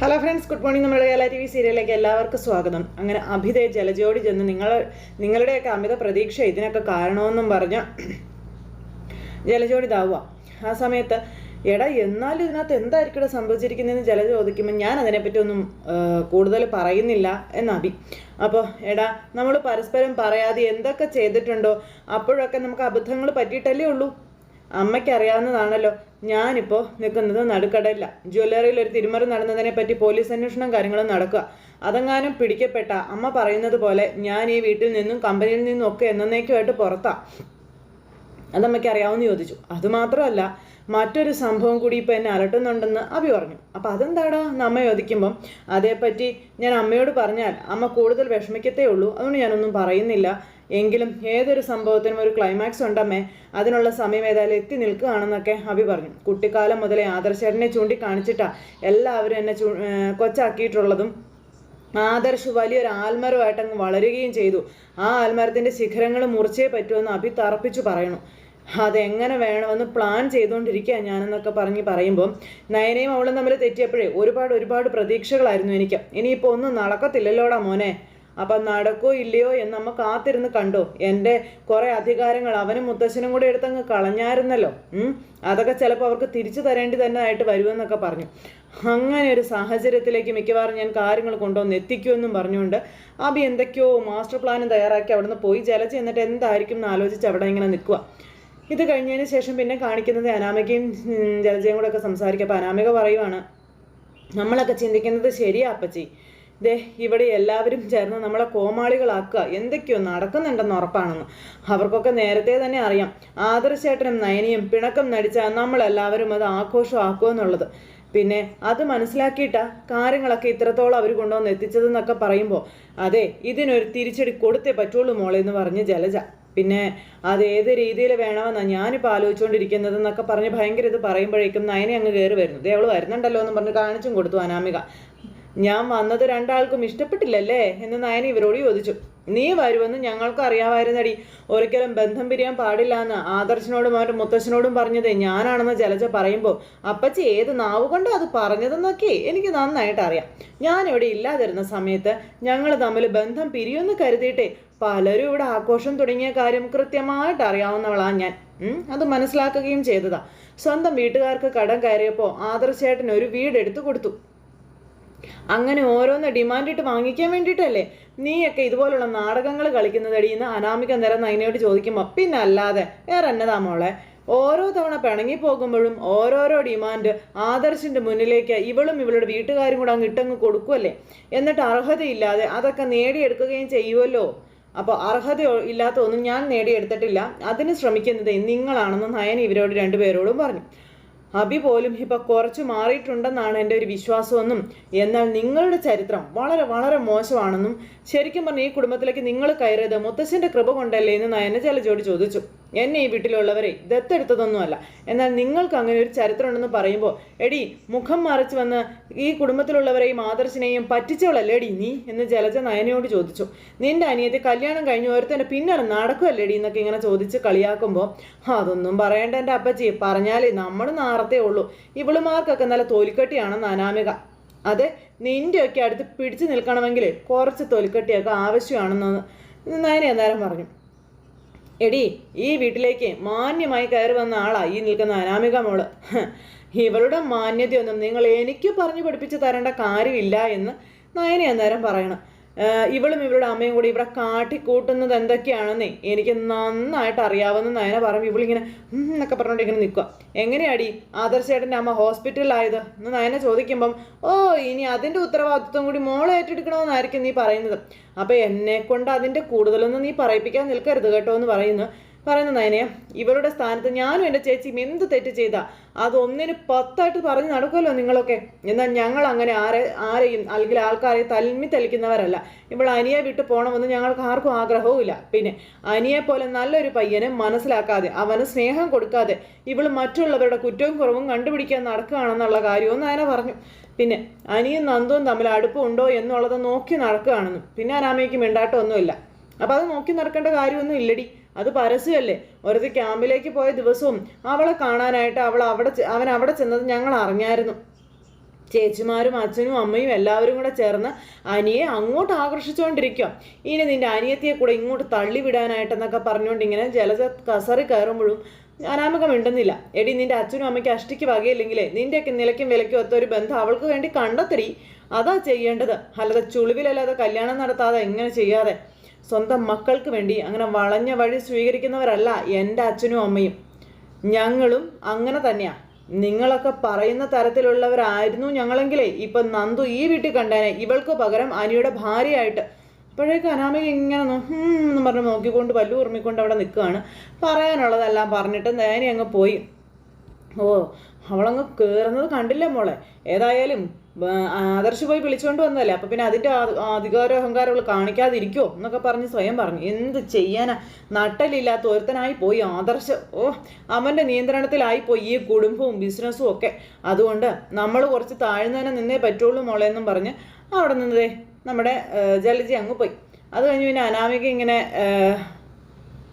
Hello friends good morning നമ്മുടെ Kerala T V സീരിയലിലേക്ക് എല്ലാവർക്കും സ്വാഗതം. അങ്ങനെ അഭിതേ ജലജോടി ചെന്ന് നിങ്ങൾ നിങ്ങളുടെയൊക്കെ അമിത പ്രതീക്ഷ ഇതിനൊക്കെ കാരണമെന്നും പറഞ്ഞ് ജലജോടി ഇതാവുക ആ സമയത്ത് എടാ എന്നാലും ഇതിനകത്ത് എന്തായിരിക്കും സംഭവിച്ചിരിക്കുന്നതെന്ന് ചില ചോദിക്കുമ്പോൾ ഞാൻ അതിനെപ്പറ്റി ഒന്നും കൂടുതൽ പറയുന്നില്ല എന്ന് അഭി. അപ്പോൾ എടാ നമ്മൾ പരസ്പരം പറയാതെ എന്തൊക്കെ ചെയ്തിട്ടുണ്ടോ? അപ്പോഴൊക്കെ നമുക്ക് അബദ്ധങ്ങൾ പറ്റിയിട്ടല്ലേ ഉള്ളൂ. അമ്മയ്ക്ക് അറിയാവുന്നതാണല്ലോ ഞാനിപ്പോൾ നിൽക്കുന്നത് നടുക്കടയില്ല ജ്വല്ലറിയിൽ ഒരു തിരുമറി നടന്നതിനെ പറ്റി പോലീസ് അന്വേഷണം കാര്യങ്ങളും നടക്കുക. അതെങ്ങാനും പിടിക്കപ്പെട്ട അമ്മ പറയുന്നത് പോലെ ഞാൻ ഈ വീട്ടിൽ നിന്നും കമ്പനിയിൽ നിന്നും ഒക്കെ എന്നേക്കുമായിട്ട് പുറത്താ. അതമ്മയ്ക്ക് അറിയാവുന്ന ചോദിച്ചു അതുമാത്രമല്ല മറ്റൊരു സംഭവം കൂടി ഇപ്പോൾ എന്നെ അലട്ടുന്നുണ്ടെന്ന് അഭി പറഞ്ഞു. അപ്പം അതെന്താടാ? എന്ന് അമ്മ ചോദിക്കുമ്പം അതേപ്പറ്റി ഞാൻ അമ്മയോട് പറഞ്ഞാൽ അമ്മ കൂടുതൽ വിഷമിക്കത്തേ ഉള്ളൂ. അതുകൊണ്ട് ഞാനൊന്നും പറയുന്നില്ല. എങ്കിലും ഏതൊരു സംഭവത്തിനും ഒരു ക്ലൈമാക്സ് ഉണ്ടമ്മേ. അതിനുള്ള സമയം ഏതായാലും എത്തി നിൽക്കുകയാണെന്നൊക്കെ അഭി പറഞ്ഞു. കുട്ടിക്കാലം മുതലേ ആദർശേട്ടനെ ചൂണ്ടിക്കാണിച്ചിട്ടാ എല്ലാവരും എന്നെ ചൂ കൊച്ചാക്കിയിട്ടുള്ളതും. ആദർശ് വലിയൊരു ആൽമരമായിട്ട് അങ്ങ് വളരുകയും ചെയ്തു. ആ ആൽമരത്തിന്റെ ശിഖരങ്ങൾ മുറിച്ചേ പറ്റുമെന്ന് അഭി തറപ്പിച്ചു പറയണു. അതെങ്ങനെ വേണമെന്ന് പ്ലാൻ ചെയ്തുകൊണ്ടിരിക്കുക ഞാനെന്നൊക്കെ പറഞ്ഞ് പറയുമ്പോൾ നയനയും അവളും തമ്മിൽ തെറ്റിയപ്പോഴേ ഒരുപാട് ഒരുപാട് പ്രതീക്ഷകളായിരുന്നു എനിക്ക്. ഇനിയിപ്പോൾ ഒന്നും നടക്കത്തില്ലല്ലോടാ മോനെ. അപ്പം നടക്കോ ഇല്ലയോ എന്ന് നമ്മ കാത്തിരുന്ന് കണ്ടോ. എന്റെ കുറേ അധികാരങ്ങൾ അവനും മുത്തശ്ശനും കൂടെ എടുത്തങ്ങ് കളഞ്ഞായിരുന്നല്ലോ. അതൊക്കെ ചിലപ്പോൾ അവർക്ക് തിരിച്ചു തരേണ്ടി തന്നെ ആയിട്ട് വരുമെന്നൊക്കെ പറഞ്ഞു. അങ്ങനെ ഒരു സാഹചര്യത്തിലേക്ക് മിക്കവാറും ഞാൻ കാര്യങ്ങൾ കൊണ്ടുവന്ന് എത്തിക്കുമെന്നും പറഞ്ഞുകൊണ്ട് അബി എന്തൊക്കെയോ മാസ്റ്റർ പ്ലാനും തയ്യാറാക്കി അവിടുന്ന് പോയി ജലജ എന്നിട്ട് എന്തായിരിക്കും എന്ന് ആലോചിച്ച് അവിടെ ഇങ്ങനെ നിൽക്കുക ഇത് കഴിഞ്ഞതിന് ശേഷം പിന്നെ കാണിക്കുന്നത് അനാമികയും ജലജയും കൂടെ ഒക്കെ സംസാരിക്കുക അപ്പോൾ അനാമിക പറയുവാണ് നമ്മളൊക്കെ ചിന്തിക്കുന്നത് ശരിയാ അപ്പച്ചി. ദേ ഇവിടെ എല്ലാവരും ചേർന്ന് നമ്മളെ കോമാളികളാക്കുക. എന്തൊക്കെയോ നടക്കുന്നുണ്ടെന്ന് ഉറപ്പാണെന്ന്. അവർക്കൊക്കെ നേരത്തെ തന്നെ അറിയാം. ആദർശേട്ടനും നയനിയും പിണക്കം നടിച്ചാൽ നമ്മളെല്ലാവരും അത് ആഘോഷമാക്കുക എന്നുള്ളത്. പിന്നെ അത് മനസ്സിലാക്കിയിട്ടാ കാര്യങ്ങളൊക്കെ ഇത്രത്തോളം അവർ കൊണ്ടുവന്ന് എത്തിച്ചതെന്നൊക്കെ പറയുമ്പോൾ അതെ ഇതിനൊരു തിരിച്ചടി കൊടുത്തേ പറ്റുള്ളൂ മോളെ എന്ന് പറഞ്ഞ് ജലജ. പിന്നെ അത് ഏത് രീതിയിൽ വേണമെന്നാണ് ഞാനിപ്പോൾ ആലോചിച്ചുകൊണ്ടിരിക്കുന്നത് എന്നൊക്കെ പറഞ്ഞ് ഭയങ്കര ഇത് പറയുമ്പോഴേക്കും നയനെ അങ്ങ് കയറി വരുന്നു. ദേ അവൾ വരുന്നുണ്ടല്ലോ എന്ന് പറഞ്ഞ് കാണിച്ചും കൊടുത്തു അനാമിക. ഞാൻ വന്നത് രണ്ടാൾക്കും ഇഷ്ടപ്പെട്ടില്ലല്ലേ? എന്ന് നയന ഇവരോട് ചോദിച്ചു. നീ വരുമെന്ന് ഞങ്ങൾക്ക് അറിയാമായിരുന്നടി. ഒരിക്കലും ബന്ധം പിരിയാൻ പാടില്ല എന്ന് ആദർശനോടും അവരുടെ മുത്തശ്ശനോടും പറഞ്ഞത് ഞാനാണെന്ന് ജലജ പറയുമ്പോൾ അപ്പച്ചി ഏത് നാവ് കൊണ്ട് അത് പറഞ്ഞതെന്നൊക്കെ എനിക്ക് നന്നായിട്ട് അറിയാം. ഞാൻ ഇവിടെ ഇല്ലാതിരുന്ന സമയത്ത് ഞങ്ങൾ തമ്മിൽ ബന്ധം പിരിയുമെന്ന് കരുതിയിട്ടേ പലരും ഇവിടെ ആഘോഷം തുടങ്ങിയ കാര്യം കൃത്യമായിട്ട് അറിയാവുന്നവളാണ് ഞാൻ. അത് മനസ്സിലാക്കുകയും ചെയ്തതാ. സ്വന്തം വീട്ടുകാർക്ക് കടം കയറിയപ്പോൾ ആദർശേട്ടൻ ഒരു വീട് എടുത്തു കൊടുത്തു. അങ്ങനെ ഓരോന്ന് ഡിമാൻഡ് ഇട്ട് വാങ്ങിക്കാൻ വേണ്ടിയിട്ടല്ലേ നീയൊക്കെ ഇതുപോലുള്ള നാടകങ്ങൾ കളിക്കുന്നതടി എന്ന് അനാമിക നിരം നൈനയോട് ചോദിക്കുമ്പോൾ പിന്നെ അല്ലാതെ വേറെ എന്നതാ മോളെ? ഓരോ തവണ പിണങ്ങി പോകുമ്പോഴും ഓരോരോ ഡിമാൻഡ് ആദർശിന്റെ മുന്നിലേക്ക് ഇവളും ഇവളുടെ വീട്ടുകാരും കൂടെ അങ്ങ് ഇട്ടങ്ങ് കൊടുക്കുമല്ലേ എന്നിട്ട് അർഹതയില്ലാതെ അതൊക്കെ നേടിയെടുക്കുകയും ചെയ്യുമല്ലോ അപ്പോൾ അർഹത ഇല്ലാത്ത ഒന്നും ഞാൻ നേടിയെടുത്തിട്ടില്ല. അതിന് ശ്രമിക്കുന്നത് നിങ്ങളാണെന്ന് നയൻ ഇവരോട് രണ്ടുപേരോടും പറഞ്ഞു. അഭി പോലും ഇപ്പൊ കുറച്ച് മാറിയിട്ടുണ്ടെന്നാണ് എന്റെ ഒരു വിശ്വാസമെന്നും എന്നാൽ നിങ്ങളുടെ ചരിത്രം വളരെ വളരെ മോശമാണെന്നും ശരിക്കും പറഞ്ഞാൽ ഈ കുടുംബത്തിലേക്ക് നിങ്ങൾ കയറിയത് മുത്തശ്ശന്റെ കൃപ കൊണ്ടല്ലേ എന്ന് നയന ജലജോട് ചോദിച്ചു. എന്നെ ഈ വീട്ടിലുള്ളവരെ ദത്തെടുത്തതൊന്നുമല്ല. എന്നാൽ നിങ്ങൾക്ക് അങ്ങനെ ഒരു ചരിത്രമുണ്ടെന്ന് പറയുമ്പോൾ എടി മുഖം മറച്ച് വന്ന് ഈ കുടുംബത്തിലുള്ളവരെയും ആദർശിനെയും പറ്റിച്ചവളല്ലേടി നീ? എന്ന് ജലജ നയനയോട് ചോദിച്ചു. നിന്റെ അനിയത്തെ കല്യാണം കഴിഞ്ഞ് ഓരോരുത്തന്റെ പിന്നാലെ നടക്കുമല്ലേടി എന്നൊക്കെ ഇങ്ങനെ ചോദിച്ച് കളിയാക്കുമ്പോൾ അതൊന്നും പറയേണ്ട എന്റെ അപ്പച്ചി. പറഞ്ഞാലേ നമ്മൾ നാറത്തേ ഉള്ളൂ. ഇവളുമാർക്കൊക്കെ നല്ല തോലിക്കട്ടിയാണെന്ന് അനാമിക. അതെ നിന്റെയൊക്കെ അടുത്ത് പിടിച്ചു നിൽക്കണമെങ്കിൽ കുറച്ച് തൊലിക്കട്ടിയൊക്കെ ആവശ്യമാണെന്ന് നയനെ അന്നേരം പറഞ്ഞു. എടി ഈ വീട്ടിലേക്ക് മാന്യമായി കയറി വന്ന ആളാ ഈ നിൽക്കുന്ന അനാമിക മോൾ. ഇവളുടെ മാന്യതയൊന്നും നിങ്ങൾ എനിക്ക് പറഞ്ഞു പഠിപ്പിച്ചു തരേണ്ട കാര്യമില്ല എന്ന് നയനി അന്നേരം പറയണം. ഇവളും ഇവളുടെ അമ്മയും കൂടി ഇവിടെ കാട്ടിക്കൂട്ടുന്നത് എന്തൊക്കെയാണെന്നേ എനിക്ക് നന്നായിട്ട് അറിയാവുന്ന നയന പറഞ്ഞു ഇവളിങ്ങനെ എന്നൊക്കെ പറഞ്ഞുകൊണ്ട് ഇങ്ങനെ നിൽക്കുക. എങ്ങനെയാടി ആദർശേട്ടന്റെ അമ്മ ഹോസ്പിറ്റലിലായത്? എന്ന് നയന ചോദിക്കുമ്പം ഓ ഇനി അതിന്റെ ഉത്തരവാദിത്വം കൂടി മോളെ ഏറ്റെടുക്കണമെന്നായിരിക്കും നീ പറയുന്നത്. അപ്പോൾ എന്നെ കൊണ്ട് അതിന്റെ കൂടുതലൊന്നും നീ പറയിപ്പിക്കാൻ നിൽക്കരുത് കേട്ടോ എന്ന് പറയുന്നു. പറയുന്ന നയനയ ഇവരുടെ സ്ഥാനത്ത് ഞാനും എന്റെ ചേച്ചിയും എന്ത് തെറ്റ് ചെയ്താ? അത് ഒന്നിന് പത്തായിട്ട് പറഞ്ഞ് നടക്കുമല്ലോ നിങ്ങളൊക്കെ. എന്നാൽ ഞങ്ങൾ അങ്ങനെ ആരെ ആരെയും അല്ലെങ്കിൽ ആൾക്കാരെ തൽമി തെളിക്കുന്നവരല്ല. ഇവൾ അനിയെ വിട്ട് പോകണമെന്ന് ഞങ്ങൾക്ക് ആർക്കും ആഗ്രഹവും ഇല്ല. പിന്നെ അനിയെ പോലെ നല്ലൊരു പയ്യനെ മനസ്സിലാക്കാതെ അവന് സ്നേഹം കൊടുക്കാതെ ഇവൾ മറ്റുള്ളവരുടെ കുറ്റവും കുറവും കണ്ടുപിടിക്കാൻ നടക്കുകയാണെന്നുള്ള കാര്യവും നയന പറഞ്ഞു. പിന്നെ അനിയും നന്ദുവും തമ്മിൽ അടുപ്പമുണ്ടോ എന്നുള്ളത് നോക്കി നടക്കുകയാണെന്നും. പിന്നെ അനാമയ്ക്ക് മിണ്ടാട്ടമൊന്നുമില്ല. അപ്പം അത് നോക്കി നടക്കേണ്ട കാര്യമൊന്നും ഇല്ലടി. അത് പരസ്യമല്ലേ? ഒരുത്തി ക്യാമ്പിലേക്ക് പോയ ദിവസവും അവളെ കാണാനായിട്ട് അവൾ അവിടെ അവൻ അവിടെ ചെന്നത് ഞങ്ങൾ അറിഞ്ഞായിരുന്നു. ചേച്ചിമാരും അച്ഛനും അമ്മയും എല്ലാവരും കൂടെ ചേർന്ന് അനിയെ അങ്ങോട്ട് ആകർഷിച്ചുകൊണ്ടിരിക്കുക ഇനി നിന്റെ അനിയത്തിയെ കൂടെ ഇങ്ങോട്ട് തള്ളിവിടാനായിട്ടെന്നൊക്കെ പറഞ്ഞുകൊണ്ട് ഇങ്ങനെ ജലജ കസറി കയറുമ്പോഴും അനാമുഖം ഉണ്ടെന്നില്ല എടി നിന്റെ അച്ഛനും അമ്മയ്ക്ക് അഷ്ടിക്ക് വകയില്ലെങ്കിലേ നിന്റെയൊക്കെ നിലയ്ക്കും വിലയ്ക്കും ഒത്ത ഒരു ബന്ധം അവൾക്ക് വേണ്ടി കണ്ടെത്തരി അതാ ചെയ്യേണ്ടത്. അല്ലാതെ ചുളിവിലല്ലാതെ കല്യാണം നടത്താതെ എങ്ങനെ ചെയ്യാതെ? സ്വന്തം മക്കൾക്ക് വേണ്ടി അങ്ങനെ വളഞ്ഞ വഴി സ്വീകരിക്കുന്നവരല്ല എന്റെ അച്ഛനും അമ്മയും. ഞങ്ങളും അങ്ങനെ തന്നെയാണ് നിങ്ങളൊക്കെ പറയുന്ന തരത്തിലുള്ളവരായിരുന്നു ഞങ്ങളെങ്കിലേ. ഇപ്പൊ നന്ദു ഈ വീട്ടിൽ കണ്ടേനെ. ഇവൾക്ക് പകരം അനിയുടെ ഭാര്യയായിട്ട്. അപ്പോഴേക്കും അനാമിക ഇങ്ങനെ എന്ന് പറഞ്ഞ് നോക്കിക്കൊണ്ട് പല്ലു ഉറുമിക്കൊണ്ട് അവിടെ നിൽക്കുകയാണ്. പറയാനുള്ളതെല്ലാം പറഞ്ഞിട്ട് നേരെ അങ്ങ് പോയി. ഓ അവളങ്ങ് കയറുന്നത് കണ്ടില്ല മോളെ. ഏതായാലും ആദർശ് പോയി വിളിച്ചുകൊണ്ട് വന്നതല്ലേ? അപ്പൊ പിന്നെ അതിന്റെ അധികാര അഹങ്കാരം അവൾ കാണിക്കാതിരിക്കോ എന്നൊക്കെ പറഞ്ഞ് സ്വയം പറഞ്ഞു. എന്ത് ചെയ്യാനാ? നട്ടലില്ലാത്ത ഒരുത്തനായി പോയി ആദർശ്. ഓ അവന്റെ നിയന്ത്രണത്തിലായി പോയി ഈ കുടുംബവും ബിസിനസ്സും ഒക്കെ. അതുകൊണ്ട് നമ്മൾ കുറച്ച് താഴ്ന്നതിനെ നിന്നേ പറ്റുള്ളൂ മോളെ എന്നും പറഞ്ഞ് അവിടെ നിന്നതേ നമ്മുടെ ജലജി അങ്ങ് പോയി. അത് കഴിഞ്ഞ് പിന്നെ അനാമിക ഇങ്ങനെ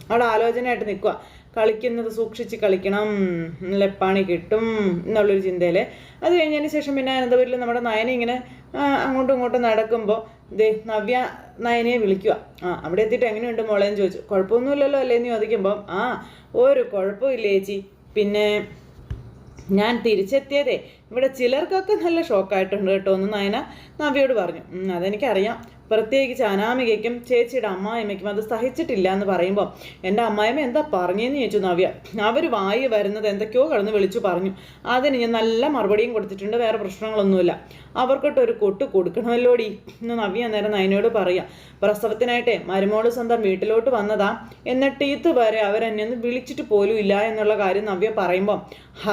അവിടെ ആലോചനയായിട്ട് നിൽക്കുക കളിക്കുന്നത് സൂക്ഷിച്ച് കളിക്കണം നല്ല കിട്ടും എന്നുള്ളൊരു ചിന്തയിൽ അത് കഴിഞ്ഞതിന് ശേഷം പിന്നെ അനന്തപുരിൽ നമ്മുടെ നയന ഇങ്ങനെ അങ്ങോട്ടും ഇങ്ങോട്ടും നടക്കുമ്പോൾ ദേ നവ്യ നയനയെ വിളിക്കുക ആ അവിടെ എത്തിയിട്ട് എങ്ങനെയുണ്ട് മോളേന്ന് ചോദിച്ചു. കുഴപ്പമൊന്നുമില്ലല്ലോ അല്ലേന്ന് ചോദിക്കുമ്പോൾ ആ ഒരു കുഴപ്പമില്ല ചേച്ചി. പിന്നെ ഞാൻ തിരിച്ചെത്തിയതേ ഇവിടെ ചിലർക്കൊക്കെ നല്ല ഷോക്കായിട്ടുണ്ട് കേട്ടോ എന്ന് നയന നവ്യോട് പറഞ്ഞു. "ഉം, അതെനിക്കറിയാം. പ്രത്യേകിച്ച് അനാമികയ്ക്കും ചേച്ചിയുടെ അമ്മായിമ്മയ്ക്കും അത് സഹിച്ചിട്ടില്ല എന്ന് പറയുമ്പോൾ എന്റെ അമ്മായിമ്മ എന്താ പറഞ്ഞതെന്ന് ചോദിച്ചു നവ്യ. അവർ വായി വരുന്നത് എന്തൊക്കെയോ കടന്ന് വിളിച്ചു പറഞ്ഞു. അതിന് ഞാൻ നല്ല മറുപടിയും കൊടുത്തിട്ടുണ്ട് വേറെ പ്രശ്നങ്ങളൊന്നുമില്ല. അവർക്കൊട്ട് ഒരു കൊട്ട് കൊടുക്കണമല്ലോടി എന്ന് നവ്യ നേരം നയനോട് പറയാം. പ്രസവത്തിനായിട്ടേ മരുമോൾ സ്വന്തം വീട്ടിലോട്ട് വന്നതാ. എന്നിട്ട് ഇതുവരെ അവരെന്നെ ഒന്ന് വിളിച്ചിട്ട് പോലും ഇല്ല എന്നുള്ള കാര്യം നവ്യ പറയുമ്പോൾ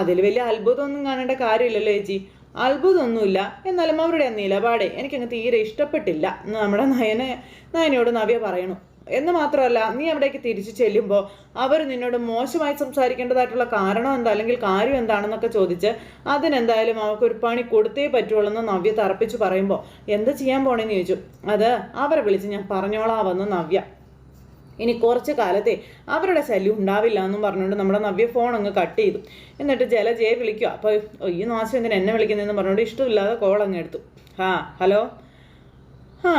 അതിൽ വലിയ അത്ഭുതമൊന്നും കാണേണ്ട കാര്യമില്ലല്ലോ ചേച്ചി. അത്ഭുതമൊന്നുമില്ല. എന്നാലും അവരുടെ ആ നിലപാടെ എനിക്കങ്ങ് തീരെ ഇഷ്ടപ്പെട്ടില്ല. എന്ന് നമ്മുടെ നയനെ നയനയോട് നവ്യ പറയണു എന്ന് മാത്രമല്ല നീ അവിടേക്ക് തിരിച്ചു ചെല്ലുമ്പോൾ അവർ നിന്നോട് മോശമായി സംസാരിക്കേണ്ടതായിട്ടുള്ള കാരണം എന്താ? അല്ലെങ്കിൽ കാര്യം എന്താണെന്നൊക്കെ ചോദിച്ച് അതിനെന്തായാലും അവർക്ക് ഒരു പണി കൊടുത്തേ പറ്റുള്ളൂ എന്ന് നവ്യ തറപ്പിച്ച് പറയുമ്പോൾ എന്ത് ചെയ്യാൻ പോണേന്ന് ചോദിച്ചു. അത് അവരെ വിളിച്ച് ഞാൻ പറഞ്ഞോളാവെന്ന് നവ്യ ഇനി കുറച്ച് കാലത്തെ അവരുടെ ശല്യം ഉണ്ടാവില്ല എന്നും പറഞ്ഞുകൊണ്ട് നമ്മുടെ നവ്യ ഫോൺ അങ്ങ് കട്ട് ചെയ്തു. എന്നിട്ട് ജല ജലജയെ വിളിക്കുക. അപ്പോൾ ഈ നാശം എന്തിനാ എന്നെ വിളിക്കുന്നതെന്ന് പറഞ്ഞുകൊണ്ട് ഇഷ്ടമില്ലാതെ കോൾ അങ്ങ് എടുത്തു. ഹാ ഹലോ? ഹാ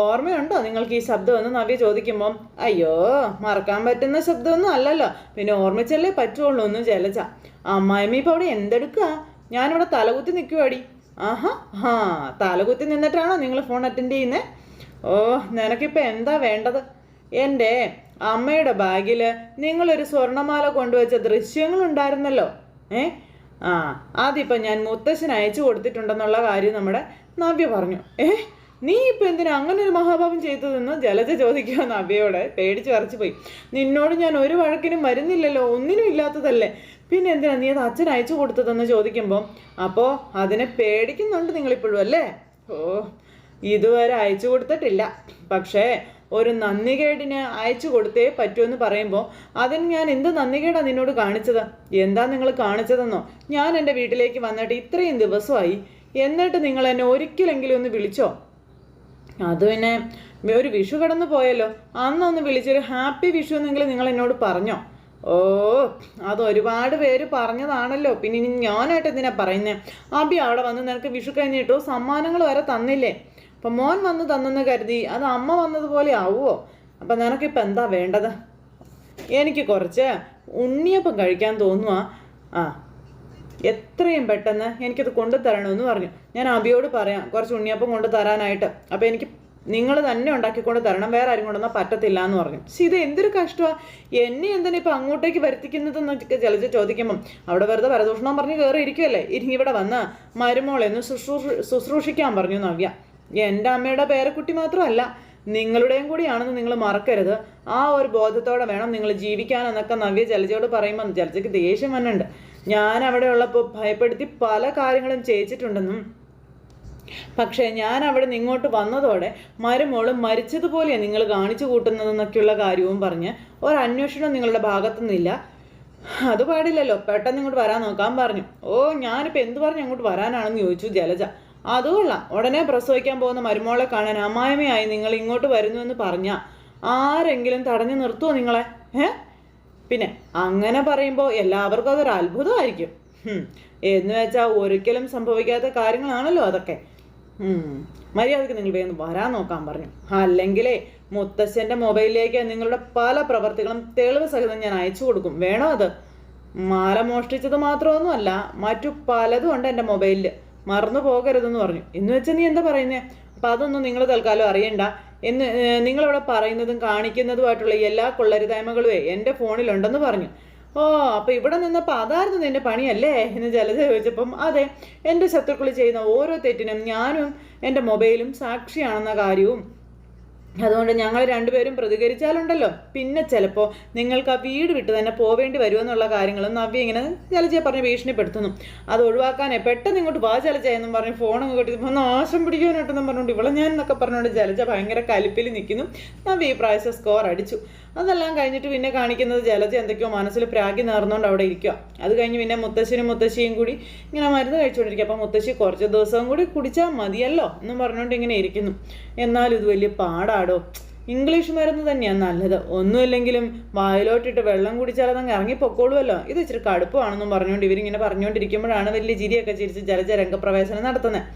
ഓർമ്മയുണ്ടോ നിങ്ങൾക്ക് ഈ ശബ്ദം എന്ന് നവ്യ ചോദിക്കുമ്പം? അയ്യോ മറക്കാൻ പറ്റുന്ന ശബ്ദമൊന്നും അല്ലല്ലോ. പിന്നെ ഓർമ്മിച്ചല്ലേ പറ്റുള്ളൂ എന്ന് ജലജ. അമ്മായിമ്മ ഇപ്പോൾ അവിടെ എന്തെടുക്കുക ഞാനിവിടെ തലകുത്തി നിൽക്കുവാടി ആഹാ ഹാ തലകുത്തി നിന്നിട്ടാണോ നിങ്ങൾ ഫോൺ അറ്റൻഡ് ചെയ്യുന്നത് ഓ നിനക്കിപ്പോൾ എന്താ വേണ്ടത്? എന്റെ അമ്മയുടെ ബാഗിൽ നിങ്ങളൊരു സ്വർണമാല കൊണ്ടുവച്ച ദൃശ്യങ്ങളുണ്ടായിരുന്നല്ലോ. ഏ? ആ അതിപ്പോൾ ഞാൻ മുത്തശ്ശൻ അയച്ചു കൊടുത്തിട്ടുണ്ടെന്നുള്ള കാര്യം നമ്മുടെ നവ്യ പറഞ്ഞു. ഏ? നീ ഇപ്പം എന്തിനാ അങ്ങനെ ഒരു മഹാഭാവം ചെയ്തതെന്ന് ജലജ ചോദിക്കുക നവ്യയോട്. പേടിച്ച് വരച്ചു പോയി നിന്നോട് ഞാൻ ഒരു വഴക്കിനും വരുന്നില്ലല്ലോ ഒന്നിനും ഇല്ലാത്തതല്ലേ. പിന്നെ എന്തിനാ നീ അത് അച്ഛൻ അയച്ചു കൊടുത്തതെന്ന് ചോദിക്കുമ്പോൾ അപ്പോൾ അതിനെ പേടിക്കുന്നുണ്ട് നിങ്ങളിപ്പോഴും അല്ലേ? ഓ ഇതുവരെ അയച്ചു കൊടുത്തിട്ടില്ല. പക്ഷേ ഒരു നന്ദികേടിന് അയച്ചു കൊടുത്തേ പറ്റുമെന്ന് പറയുമ്പോൾ അതിന് ഞാൻ എന്ത് നന്ദികേടാണ് നിന്നോട് കാണിച്ചത്? എന്താ നിങ്ങൾ കാണിച്ചതെന്നോ? ഞാൻ എന്റെ വീട്ടിലേക്ക് വന്നിട്ട് ഇത്രയും ദിവസമായി എന്നിട്ട് നിങ്ങൾ എന്നെ ഒരിക്കലെങ്കിലും ഒന്ന് വിളിച്ചോ? അത് പിന്നെ ഒരു വിഷു കടന്നു പോയല്ലോ. അന്നൊന്ന് വിളിച്ചൊരു ഹാപ്പി വിഷു എന്നെങ്കിലും നിങ്ങൾ എന്നോട് പറഞ്ഞോ? ഓ അത് ഒരുപാട് പേര് പറഞ്ഞതാണല്ലോ. പിന്നെ ഇനി ഞാനായിട്ട് എന്തിനാ പറയുന്നത് അബി അവിടെ വന്ന് നിനക്ക് വിഷു കഴിഞ്ഞിട്ടോ? സമ്മാനങ്ങൾ വരെ തന്നില്ലേ? അപ്പം മോൻ വന്ന് തന്നെന്ന് കരുതി അത് അമ്മ വന്നതുപോലെ ആവുമോ അപ്പം നിനക്കിപ്പോൾ എന്താ വേണ്ടത്? എനിക്ക് കുറച്ച് ഉണ്ണിയപ്പം കഴിക്കാൻ തോന്നുക ആ എത്രയും പെട്ടെന്ന് എനിക്കത് കൊണ്ടു തരണമെന്ന് പറഞ്ഞു. ഞാൻ അബിയോട് പറയാം കുറച്ച് ഉണ്ണിയപ്പം കൊണ്ട് തരാനായിട്ട്. അപ്പോൾ എനിക്ക് നിങ്ങൾ തന്നെ ഉണ്ടാക്കിക്കൊണ്ട് തരണം വേറെ ആരും കൊണ്ടൊന്നും പറ്റത്തില്ല എന്ന് പറഞ്ഞു. പക്ഷെ ഇത് എന്തൊരു കഷ്ടമാണ് എന്നെ എന്തിനാ ഇപ്പം അങ്ങോട്ടേക്ക് വരുത്തിക്കുന്നതെന്നൊക്കെ ജലജ ചോദിക്കുമ്പം അവിടെ വെറുതെ പരദൂഷണം പറഞ്ഞ് കയറി ഇരിക്കുമല്ലേ ഇനി ഇവിടെ വന്ന് മരുമോളെന്ന് ശുശ്രൂഷ ശുശ്രൂഷിക്കാൻ പറഞ്ഞു നവ്യ എന്റെ അമ്മയുടെ പേരക്കുട്ടി മാത്രമല്ല നിങ്ങളുടെയും കൂടിയാണെന്ന് നിങ്ങൾ മറക്കരുത്. ആ ഒരു ബോധത്തോടെ വേണം നിങ്ങൾ ജീവിക്കാൻ എന്നൊക്കെ നവ്യ ജലജയോട് പറയുമ്പം ജലജയ്ക്ക് ദേഷ്യം വന്നുണ്ട് ഞാൻ അവിടെ ഉള്ളപ്പോൾ ഭയപ്പെടുത്തി പല കാര്യങ്ങളും ചെയ്യിച്ചിട്ടുണ്ടെന്നും പക്ഷേ ഞാൻ അവിടെ നിങ്ങോട്ട് വന്നതോടെ മരുമോൾ മരിച്ചതുപോലെയാണ് നിങ്ങൾ കാണിച്ചു കൂട്ടുന്നതെന്നൊക്കെയുള്ള കാര്യവും പറഞ്ഞ് ഒരന്വേഷണം നിങ്ങളുടെ ഭാഗത്തുനിന്നില്ല അത് പാടില്ലല്ലോ പെട്ടെന്ന് ഇങ്ങോട്ട് വരാൻ നോക്കാൻ പറഞ്ഞു. ഓ ഞാനിപ്പോൾ എന്ത് പറഞ്ഞു അങ്ങോട്ട് വരാനാണെന്ന് ചോദിച്ചു ജലജ. അതുകൊള്ളാം ഉടനെ പ്രസവിക്കാൻ പോകുന്ന മരുമോളെ കാണാൻ അമ്മായമയായി നിങ്ങൾ ഇങ്ങോട്ട് വരുന്നു എന്ന് പറഞ്ഞ ആരെങ്കിലും തടഞ്ഞു നിർത്തുമോ നിങ്ങളെ? ഏ പിന്നെ അങ്ങനെ പറയുമ്പോൾ എല്ലാവർക്കും അതൊരു അത്ഭുതമായിരിക്കും. എന്ന് വെച്ചാൽ ഒരിക്കലും സംഭവിക്കാത്ത കാര്യങ്ങളാണല്ലോ അതൊക്കെ. മര്യാദയ്ക്ക് നിങ്ങൾ വേഗം വരാൻ നോക്കാൻ പറഞ്ഞു. അല്ലെങ്കിലേ മുത്തശ്ശന്റെ മൊബൈലിലേക്ക് നിങ്ങളുടെ പല പ്രവർത്തികളും തെളിവ് സഹിതം ഞാൻ അയച്ചു കൊടുക്കും. വേണോ അത്? മാല മോഷ്ടിച്ചത് മാത്രമൊന്നുമല്ല മറ്റു പലതും ഉണ്ട് എന്റെ മൊബൈലിൽ മറന്നു പോകരുതെന്ന് പറഞ്ഞു. എന്ന് വെച്ചാൽ നീ എന്താ പറയുന്നേ? അപ്പോൾ അതൊന്നും നിങ്ങൾ തൽക്കാലം അറിയണ്ട. എന്ന് നിങ്ങളിവിടെ പറയുന്നതും കാണിക്കുന്നതുമായിട്ടുള്ള എല്ലാ കൊള്ളരുതായ്മകളുമേ എന്റെ ഫോണിലുണ്ടെന്ന് പറഞ്ഞു. ഓ അപ്പോൾ ഇവിടെ നിന്നപ്പോൾ അതായിരുന്നു നിന്റെ പണിയല്ലേ? എന്ന് ജലജ ചോദിച്ചപ്പം അതെ എന്റെ ശത്രുക്കൾ ചെയ്യുന്ന ഓരോ തെറ്റിനും ഞാനും എന്റെ മൊബൈലും സാക്ഷിയാണെന്ന കാര്യവും അതുകൊണ്ട് ഞങ്ങൾ രണ്ടുപേരും പ്രതികരിച്ചാലുണ്ടല്ലോ. പിന്നെ ചിലപ്പോൾ നിങ്ങൾക്ക് ആ വീട് വിട്ട് തന്നെ പോവേണ്ടി വരുമെന്നുള്ള കാര്യങ്ങളും നവ്യ ഇങ്ങനെ ജലജയെ പറഞ്ഞ് ഭീഷണിപ്പെടുത്തുന്നു. അത് ഒഴിവാക്കാനേ പെട്ടെന്ന് ഇങ്ങോട്ട് വാ ചലച്ച എന്നും പറഞ്ഞ് ഫോൺ ഇങ്ങോട്ട് ഒന്ന് ആശം പിടിക്കാനായിട്ടെന്നും പറഞ്ഞുകൊണ്ട് ഇവളെ ഞാൻ എന്നൊക്കെ പറഞ്ഞുകൊണ്ട് ചലച്ച ഭയങ്കര കലിപ്പിൽ നിൽക്കുന്നു നവ്യ ഈ പ്രാവശ്യം സ്കോർ അടിച്ചു. അതെല്ലാം കഴിഞ്ഞിട്ട് പിന്നെ കാണിക്കുന്നത് ജലജ എന്തൊക്കെയോ മനസ്സിൽ പ്രാഗി നേർന്നുകൊണ്ട് അവിടെ ഇരിക്കുക അത് കഴിഞ്ഞ് പിന്നെ മുത്തശ്ശനും മുത്തശ്ശിയും കൂടി ഇങ്ങനെ മരുന്ന് കഴിച്ചുകൊണ്ടിരിക്കുക അപ്പം മുത്തശ്ശി കുറച്ച് ദിവസം കൂടി കുടിച്ചാൽ മതിയല്ലോ എന്നും പറഞ്ഞുകൊണ്ട് ഇങ്ങനെ ഇരിക്കുന്നു. എന്നാലും ഇത് വലിയ പാടാടോ. ഇംഗ്ലീഷ് മരുന്ന് തന്നെയാണ് നല്ലത്. ഒന്നുമില്ലെങ്കിലും വായിലോട്ടിട്ട് വെള്ളം കുടിച്ചാൽ അതങ്ങ് ഇറങ്ങി പൊക്കോളുമല്ലോ ഇത് ഇച്ചിരി കടുപ്പമാണെന്നും പറഞ്ഞുകൊണ്ട് ഇവരിങ്ങനെ പറഞ്ഞുകൊണ്ടിരിക്കുമ്പോഴാണ് വലിയ ചിരിയൊക്കെ ചിരിച്ച് ജലജ രംഗപ്രവേശനം നടത്തുന്നത്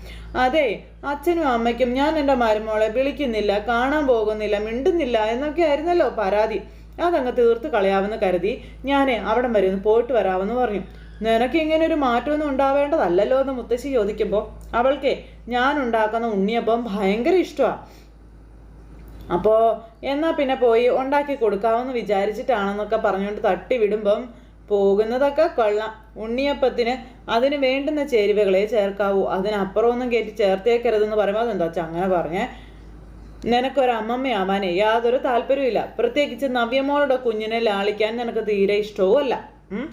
അതെ അച്ഛനും അമ്മയ്ക്കും ഞാൻ എന്റെ മരുമോളെ വിളിക്കുന്നില്ല കാണാൻ പോകുന്നില്ല മിണ്ടുന്നില്ല എന്നൊക്കെ ആയിരുന്നല്ലോ പരാതി. അതങ്ങ് തീർത്ത് കളയാമെന്ന് കരുതി ഞാൻ അവിടം വരെ ഒന്ന് പോയിട്ട് വരാമെന്ന് പറഞ്ഞു. നിനക്ക് ഇങ്ങനെ ഒരു മാറ്റമൊന്നും ഉണ്ടാവേണ്ടതല്ലല്ലോ എന്ന് മുത്തശ്ശി ചോദിക്കുമ്പോൾ അവൾക്ക് ഞാൻ ഉണ്ടാക്കുന്ന ഉണ്ണിയപ്പം ഭയങ്കര ഇഷ്ടമാണ് അപ്പോൾ എന്നാൽ പിന്നെ പോയി ഉണ്ടാക്കി കൊടുക്കാമെന്ന് വിചാരിച്ചിട്ടാണെന്നൊക്കെ പറഞ്ഞുകൊണ്ട് തട്ടി വിടുമ്പം പോകുന്നതൊക്കെ കൊള്ളാം. ഉണ്ണിയപ്പത്തിന് അതിന് വേണ്ടുന്ന ചേരുവകളെ ചേർക്കാവൂ. അതിനപ്പുറമൊന്നും കയറ്റി ചേർത്തേക്കരുതെന്ന് പറയുമ്പോൾ അതെന്താ അങ്ങനെ പറഞ്ഞേ? നിനക്കൊരമ്മമ്മയാവാനേ യാതൊരു താല്പര്യമില്ല പ്രത്യേകിച്ച് നവ്യമോളുടെ കുഞ്ഞിനെ ലാളിക്കാൻ നിനക്ക് തീരെ ഇഷ്ടവും അല്ല. ഉം.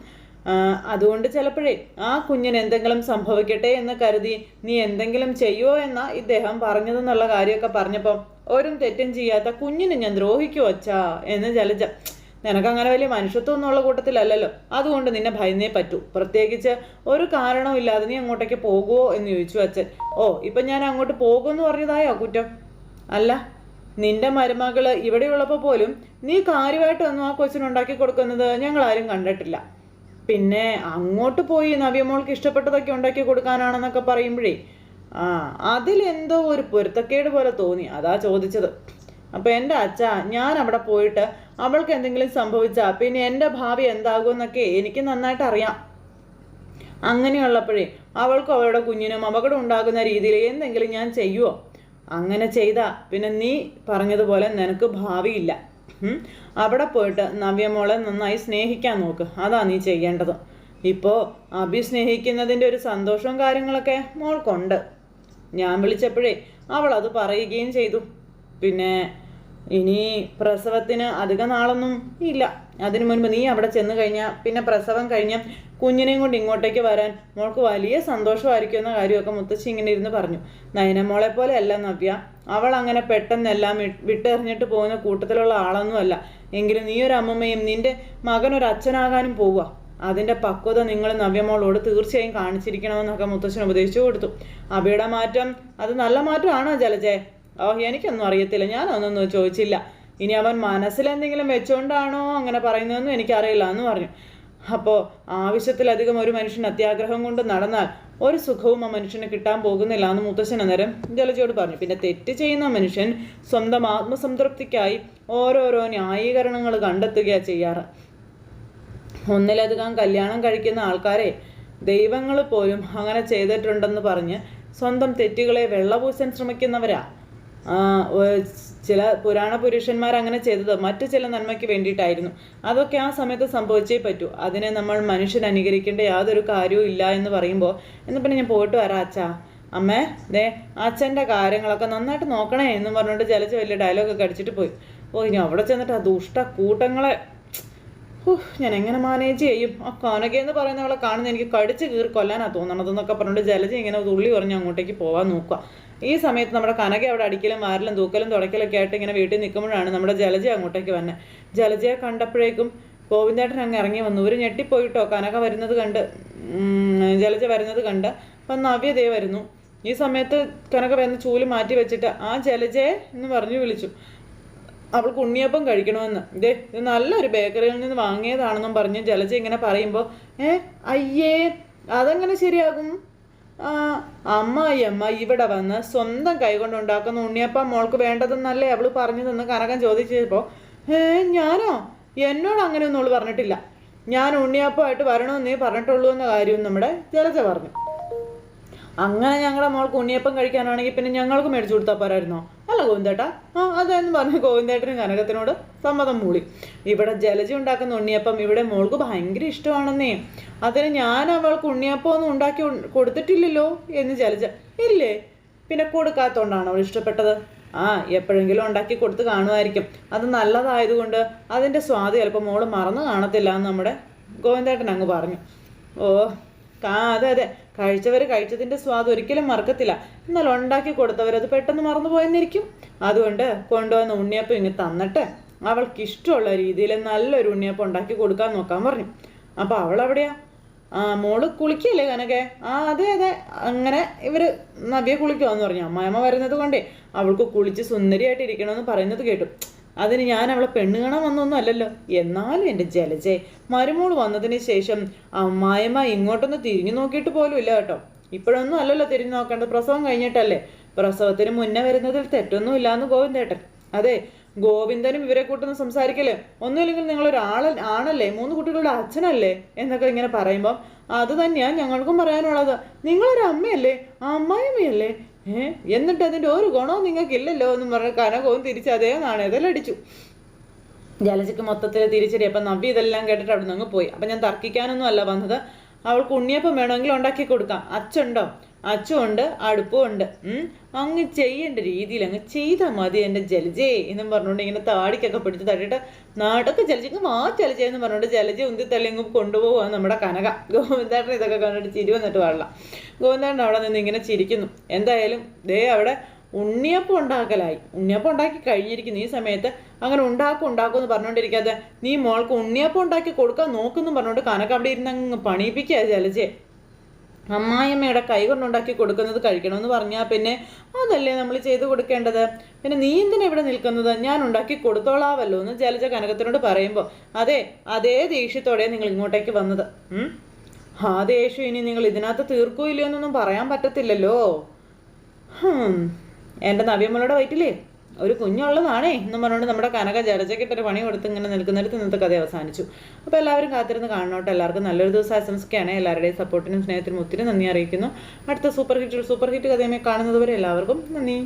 അതുകൊണ്ട് ചിലപ്പോഴേ ആ കുഞ്ഞിന് എന്തെങ്കിലും സംഭവിക്കട്ടെ എന്ന് കരുതി നീ എന്തെങ്കിലും ചെയ്യുമോ എന്നാ ഇദ്ദേഹം പറഞ്ഞതെന്നുള്ള കാര്യമൊക്കെ പറഞ്ഞപ്പം ഒരു തെറ്റും ചെയ്യാത്ത കുഞ്ഞിനെ ഞാൻ ദ്രോഹിക്കുവോ അച്ഛാ എന്ന് ജലജ നിനക്കങ്ങനെ വലിയ മനുഷ്യത്വം എന്നുള്ള കൂട്ടത്തിലല്ലല്ലോ. അതുകൊണ്ട് നിന്നെ ഭയന്നേ പറ്റൂ. പ്രത്യേകിച്ച് ഒരു കാരണവും ഇല്ലാതെ നീ അങ്ങോട്ടേക്ക് പോകുമോ എന്ന് ചോദിച്ചു അച്ഛൻ. ഓ ഇപ്പം ഞാൻ അങ്ങോട്ട് പോകുമെന്ന് പറഞ്ഞതായോ കുറ്റം? അല്ല നിന്റെ മരുമകൾ ഇവിടെയുള്ളപ്പോൾ പോലും നീ കാര്യമായിട്ട് ഒന്നും ആ കൊച്ചിനുണ്ടാക്കി കൊടുക്കുന്നത് ഞങ്ങൾ ആരും കണ്ടിട്ടില്ല. പിന്നെ അങ്ങോട്ട് പോയി നവ്യമോൾക്ക് ഇഷ്ടപ്പെട്ടതൊക്കെ ഉണ്ടാക്കി കൊടുക്കാനാണെന്നൊക്കെ പറയുമ്പോഴേ ആ അതിലെന്തോ ഒരു പൊരുത്തക്കേട് പോലെ തോന്നി. അതാ ചോദിച്ചത്. അപ്പൊ എന്റെ അച്ഛ ഞാൻ അവിടെ പോയിട്ട് അവൾക്ക് എന്തെങ്കിലും സംഭവിച്ചാൽ പിന്നെ എന്റെ ഭാവി എന്താകുമെന്നൊക്കെ എനിക്ക് നന്നായിട്ട് അറിയാം. അങ്ങനെയുള്ളപ്പോഴേ അവൾക്കും അവളുടെ കുഞ്ഞിനും അപകടം ഉണ്ടാകുന്ന രീതിയിൽ എന്തെങ്കിലും ഞാൻ ചെയ്യുമോ അങ്ങനെ ചെയ്താ. പിന്നെ നീ പറഞ്ഞതുപോലെ നിനക്ക് ഭാവിയില്ല. അവിടെ പോയിട്ട് നവ്യമോളെ നന്നായി സ്നേഹിക്കാൻ നോക്ക്. അതാ നീ ചെയ്യേണ്ടത്. ഇപ്പോൾ അഭി സ്നേഹിക്കുന്നതിന്റെ ഒരു സന്തോഷവും കാര്യങ്ങളൊക്കെ മോൾക്കുണ്ട്. ഞാൻ വിളിച്ചപ്പോഴേ അവൾ അത് പറയുകയും ചെയ്തു. പിന്നെ ഇനി പ്രസവത്തിന് അധിക നാളൊന്നും ഇല്ല. അതിനു മുൻപ് നീ അവിടെ ചെന്ന് കഴിഞ്ഞാൽ പിന്നെ പ്രസവം കഴിഞ്ഞ കുഞ്ഞിനെയും കൊണ്ട് ഇങ്ങോട്ടേക്ക് വരാൻ മോൾക്ക് വലിയ സന്തോഷമായിരിക്കും എന്ന കാര്യമൊക്കെ മുത്തശ്ശി ഇങ്ങനെ ഇരുന്ന് പറഞ്ഞു. നയനമോളെ പോലെ അല്ല നവ്യ. അവൾ അങ്ങനെ പെട്ടെന്നെല്ലാം വിട്ടെറിഞ്ഞിട്ട് പോകുന്ന കൂട്ടത്തിലുള്ള ആളൊന്നുമല്ല. എങ്കിലും നീ ഒരു അമ്മമ്മയും നിന്റെ മകൻ ഒരു അച്ഛനാകാനും പോവുക. അതിന്റെ പക്വത നിങ്ങൾ നവ്യമോളോട് തീർച്ചയായും കാണിച്ചിരിക്കണമെന്നൊക്കെ മുത്തശ്ശൻ ഉപദേശിച്ചു കൊടുത്തു. അബിയുടെ മാറ്റം അത് നല്ല മാറ്റമാണോ ജലജെ? ഓ എനിക്കൊന്നും അറിയത്തില്ല. ഞാനൊന്നും ചോദിച്ചില്ല. ഇനി അവൻ മനസ്സിൽ എന്തെങ്കിലും വെച്ചുകൊണ്ടാണോ അങ്ങനെ പറയുന്നതെന്നും എനിക്കറിയില്ല എന്ന് പറഞ്ഞു. അപ്പോൾ ആവശ്യത്തിലധികം ഒരു മനുഷ്യൻ അത്യാഗ്രഹം കൊണ്ട് നടന്നാൽ ഒരു സുഖവും ആ മനുഷ്യന് കിട്ടാൻ പോകുന്നില്ല എന്ന് മുത്തശ്ശൻ അന്നേരം ജലജയോട് പറഞ്ഞു. പിന്നെ തെറ്റ് ചെയ്യുന്ന മനുഷ്യൻ സ്വന്തം ആത്മസംതൃപ്തിക്കായി ഓരോരോ ന്യായീകരണങ്ങൾ കണ്ടെത്തുകയാണ് ചെയ്യാറ്. ഒന്നിലധികം കല്യാണം കഴിക്കുന്ന ആൾക്കാരെ ദൈവങ്ങൾ പോലും അങ്ങനെ ചെയ്തിട്ടുണ്ടെന്ന് പറഞ്ഞ് സ്വന്തം തെറ്റുകളെ വെള്ളപൂശാൻ ശ്രമിക്കുന്നവരാ. ചില പുരാണ പുരുഷന്മാർ അങ്ങനെ ചെയ്തത്. മറ്റു ചില നന്മയ്ക്ക് വേണ്ടിയിട്ടായിരുന്നു. അതൊക്കെ ആ സമയത്ത് സംഭവിച്ചേ പറ്റൂ. അതിനെ നമ്മൾ മനുഷ്യൻ അനുകരിക്കേണ്ട യാതൊരു കാര്യവും ഇല്ല എന്ന് പറയുമ്പോൾ എന്ന് പിന്നെ ഞാൻ പോയിട്ട് വരാം അച്ഛാ. അമ്മേ ദേ അച്ഛന്റെ കാര്യങ്ങളൊക്കെ നന്നായിട്ട് നോക്കണേ എന്ന് പറഞ്ഞുകൊണ്ട് ചിലച്ച് വലിയ ഡയലോഗൊക്കെ അടിച്ചിട്ട് പോയി. ഓ ഇനി അവിടെ ചെന്നിട്ട് ആ ദുഷ്ട കൂട്ടങ്ങളെ ഞാൻ എങ്ങനെ മാനേജ് ചെയ്യും? ആ കനക എന്ന് പറയുന്നവളെ കാണുന്ന എനിക്ക് കടിച്ച് കീറി കൊല്ലാനാ തോന്നണതെന്നൊക്കെ പറഞ്ഞിട്ട് ജലജി ഇങ്ങനെ തുള്ളി പറഞ്ഞ് അങ്ങോട്ടേക്ക് പോകാൻ നോക്കുക ഈ സമയത്ത് നമ്മുടെ കനക അവിടെ അടിക്കലും വാരലും തൂക്കലും തുടക്കലൊക്കെ ആയിട്ട് ഇങ്ങനെ വീട്ടിൽ നിൽക്കുമ്പോഴാണ് നമ്മുടെ ജലജ അങ്ങോട്ടേക്ക് വന്നത് ജലജയെ കണ്ടപ്പോഴേക്കും ഗോവിന്ദേട്ടൻ അങ്ങ് ഇറങ്ങി വന്നു. ഒരു ഞെട്ടിപ്പോയിട്ടോ? കനക വരുന്നത് കണ്ട് ജലജ വരുന്നത് കണ്ട്. അപ്പം നവ്യ ദേ വരുന്നു. ഈ സമയത്ത് കനക വന്ന് ചൂൽ മാറ്റി വെച്ചിട്ട് ആ ജലജയെ എന്ന് പറഞ്ഞു വിളിച്ചു. അവൾക്ക് ഉണ്ണിയപ്പം കഴിക്കണമെന്ന്. ഇതേ ഇത് നല്ലൊരു ബേക്കറിയിൽ നിന്ന് വാങ്ങിയതാണെന്നും പറഞ്ഞ് ജലജ ഇങ്ങനെ പറയുമ്പോൾ ഏ അയ്യേ അതെങ്ങനെ ശരിയാകും? ആ അമ്മായിയമ്മ ഇവിടെ വന്ന് സ്വന്തം കൈകൊണ്ട് ഉണ്ടാക്കുന്ന ഉണ്ണിയപ്പം മോൾക്ക് വേണ്ടതെന്നല്ലേ അവൾ പറഞ്ഞു തന്ന് കനകം ചോദിച്ചപ്പോൾ ഏ ഞാനോ? എന്നോട് അങ്ങനെയൊന്നും അവൾ പറഞ്ഞിട്ടില്ല. ഞാൻ ഉണ്ണിയപ്പമായിട്ട് വരണമെന്നേ പറഞ്ഞിട്ടുള്ളൂ എന്ന കാര്യം നമ്മുടെ ജലജ പറഞ്ഞു. അങ്ങനെ ഞങ്ങളുടെ മോൾക്ക് ഉണ്ണിയപ്പം കഴിക്കാനാണെങ്കിൽ പിന്നെ ഞങ്ങൾക്ക് മേടിച്ചു കൊടുത്താൽ പോരായിരുന്നോ? അല്ല ഗോവിന്ദേട്ടാ. ആ അതെന്ന് പറഞ്ഞ് ഗോവിന്ദേട്ടനും കനകത്തിനോട് സമ്മതം മൂളി. ഇവിടെ ജലജി ഉണ്ടാക്കുന്ന ഉണ്ണിയപ്പം ഇവിടെ മോൾക്ക് ഭയങ്കര ഇഷ്ടമാണെന്നേ. അതിന് ഞാൻ അവൾക്ക് ഉണ്ണിയപ്പം ഒന്നും ഉണ്ടാക്കി കൊടുത്തിട്ടില്ലല്ലോ എന്ന് ജലജ ഇല്ലേ? പിന്നെ കൊടുക്കാത്തോണ്ടാണ് അവൾ ഇഷ്ടപ്പെട്ടത്? ആ എപ്പോഴെങ്കിലും ഉണ്ടാക്കി കൊടുത്ത് കാണുമായിരിക്കും. അത് നല്ലതായതുകൊണ്ട് അതിന്റെ സ്വാദ് ചിലപ്പോൾ മോൾ മറന്നു കാണത്തില്ല എന്ന് നമ്മുടെ ഗോവിന്ദേട്ടൻ അങ്ങ് പറഞ്ഞു. ഓ അതെ അതെ. കഴിച്ചവർ കഴിച്ചതിന്റെ സ്വാദ് ഒരിക്കലും മറക്കത്തില്ല. എന്നാൽ ഉണ്ടാക്കി കൊടുത്തവരത് പെട്ടെന്ന് മറന്നു പോയെന്നിരിക്കും. അതുകൊണ്ട് കൊണ്ടുവന്ന ഉണ്ണിയപ്പം ഇങ്ങ് തന്നിട്ട്. അവൾക്ക് ഇഷ്ടമുള്ള രീതിയിൽ നല്ലൊരു ഉണ്ണിയപ്പം ഉണ്ടാക്കി കൊടുക്കാൻ നോക്കാൻ പറഞ്ഞു. അപ്പോൾ അവൾ എവിടെയാ ആ മോൾ കുളിക്കല്ലേ കനകെ? ആ അതെ അതെ. അങ്ങനെ ഇവർ നബിയെ കുളിക്കുവാന്ന് പറഞ്ഞു. അമ്മായമ്മ വരുന്നത് കൊണ്ടേ അവൾക്ക് കുളിച്ച് സുന്ദരിയായിട്ട് ഇരിക്കണമെന്ന് പറയുന്നത് കേട്ടു. അതിന് ഞാൻ അവളെ പെണ്ണ് കാണാൻ വന്നൊന്നും അല്ലല്ലോ. എന്നാലും എന്റെ ജലജെ മരുമോൾ വന്നതിന് ശേഷം അമ്മായമ്മ ഇങ്ങോട്ടൊന്ന് തിരിഞ്ഞു നോക്കിയിട്ട് പോലും ഇല്ല കേട്ടോ. ഇപ്പോഴൊന്നും അല്ലല്ലോ തിരിഞ്ഞു നോക്കേണ്ടത്. പ്രസവം കഴിഞ്ഞിട്ടല്ലേ? പ്രസവത്തിന് മുന്നേ വരുന്നതിൽ തെറ്റൊന്നും ഇല്ലാന്ന് ഗോവിന്ദേട്ടൻ. അതെ ഗോവിന്ദനും ഇവരെ കൂട്ടൊന്ന് സംസാരിക്കല്ലേ? ഒന്നുമില്ലെങ്കിൽ നിങ്ങൾ ആള ആണല്ലേ? മൂന്ന് കുട്ടികളുടെ അച്ഛനല്ലേ? എന്നൊക്കെ ഇങ്ങനെ പറയുമ്പം അത് തന്നെയാണ് ഞങ്ങൾക്കും പറയാനുള്ളത്. നിങ്ങളൊരു അമ്മയല്ലേ ആ അമ്മായിയമ്മയല്ലേ ഏ? എന്നിട്ട് അതിന്റെ ഒരു ഗുണവും നിങ്ങൾക്കില്ലല്ലോ എന്ന് പറഞ്ഞ് കനകവും തിരിച്ച് അതേ നാണയത്തിലടിച്ചു ജലജയ്ക്ക് മൊത്തത്തിൽ തിരിച്ചടി. അപ്പം നവ്യ ഇതെല്ലാം കേട്ടിട്ട് അവിടെ നിന്ന് പോയി. അപ്പം ഞാൻ തർക്കിക്കാനൊന്നും അല്ല വന്നത്. അവൾക്ക് ഉണ്ണിയപ്പം വേണമെങ്കിൽ ഉണ്ടാക്കി കൊടുക്കാം. അച്ചുണ്ടോ അച്ചുണ്ട് അടുപ്പും ഉണ്ട് ഉം. അങ്ങ് ചെയ്യേണ്ട രീതിയിൽ അങ്ങ് ചെയ്താൽ മതി എന്റെ ജലജേ എന്നും പറഞ്ഞുകൊണ്ട് ഇങ്ങനെ താടിക്കൊക്കെ പിടിച്ച് തട്ടിയിട്ട് നാട്ടൊക്കെ ജലജയ്ക്ക് മാ ജലജേ എന്ന് പറഞ്ഞുകൊണ്ട് ജലജ ഉന്തി തള്ളി അങ്ങ് കൊണ്ടുപോകുക നമ്മുടെ കനക. ഗോവിന്ദേട്ടൻ ഇതൊക്കെ കണ്ടിട്ട് ചിരി വന്നിട്ട് പാടില്ല. ഗോവിന്ദേട്ടൻ അവിടെ നിന്ന് ഇങ്ങനെ ചിരിക്കുന്നു. എന്തായാലും ദേ അവിടെ ഉണ്ണിയപ്പം ഉണ്ടാക്കലായി. ഉണ്ണിയപ്പം ഉണ്ടാക്കി കഴിഞ്ഞിരിക്കുന്നു. ഈ സമയത്ത് അങ്ങനെ ഉണ്ടാക്കും ഉണ്ടാക്കും എന്ന് പറഞ്ഞുകൊണ്ടിരിക്കാതെ നീ മോൾക്ക് ഉണ്ണിയപ്പം ഉണ്ടാക്കി കൊടുക്കാൻ നോക്കുന്നു പറഞ്ഞുകൊണ്ട് കനക്ക് അവിടെ ഇരുന്ന് അങ്ങ് പണിയിപ്പിക്കുക ജലജയെ അമ്മായിയമ്മയുടെ കൈ കൊണ്ടുണ്ടാക്കി കൊടുക്കുന്നത് കഴിക്കണമെന്ന് പറഞ്ഞാൽ പിന്നെ അതല്ലേ നമ്മൾ ചെയ്തു കൊടുക്കേണ്ടത് പിന്നെ നീ എന്തിനാ ഇവിടെ നിൽക്കുന്നത് ഞാൻ ഉണ്ടാക്കി കൊടുത്തോളാവല്ലോ എന്ന് ജലജ കനകത്തിനോട് പറയുമ്പോൾ അതെ അതേ ദേഷ്യത്തോടെ നിങ്ങൾ ഇങ്ങോട്ടേക്ക് വന്നത്? ആ ദേഷ്യം ഇനി നിങ്ങൾ ഇതിനകത്ത് തീർക്കൂ ഇല്ലയോ എന്നൊന്നും പറയാൻ പറ്റത്തില്ലല്ലോ. എന്റെ നവ്യമോളുടെ വയറ്റിലേ ഒരു കുഞ്ഞുള്ളതാണേ എന്ന് പറഞ്ഞുകൊണ്ട് നമ്മുടെ കനക ജലജക്കിട്ടൊരു പണി കൊടുത്ത് ഇങ്ങനെ നിൽക്കുന്നിടത്ത് ഇന്നത്തെ കഥ അവസാനിച്ചു. അപ്പോൾ എല്ലാവരും കാത്തിരുന്ന് കാണണോട്ടെ. എല്ലാവർക്കും നല്ലൊരു ദിവസം ആശംസിക്കുകയാണ്. എല്ലാവരുടെയും സപ്പോർട്ടിനും സ്നേഹത്തിനും ഒത്തിരി നന്ദി അറിയിക്കുന്നു. അടുത്ത സൂപ്പർ ഹിറ്റ് സൂപ്പർ ഹിറ്റ് കഥയുമായി കാണുന്നതുവരെ എല്ലാവർക്കും നന്ദി.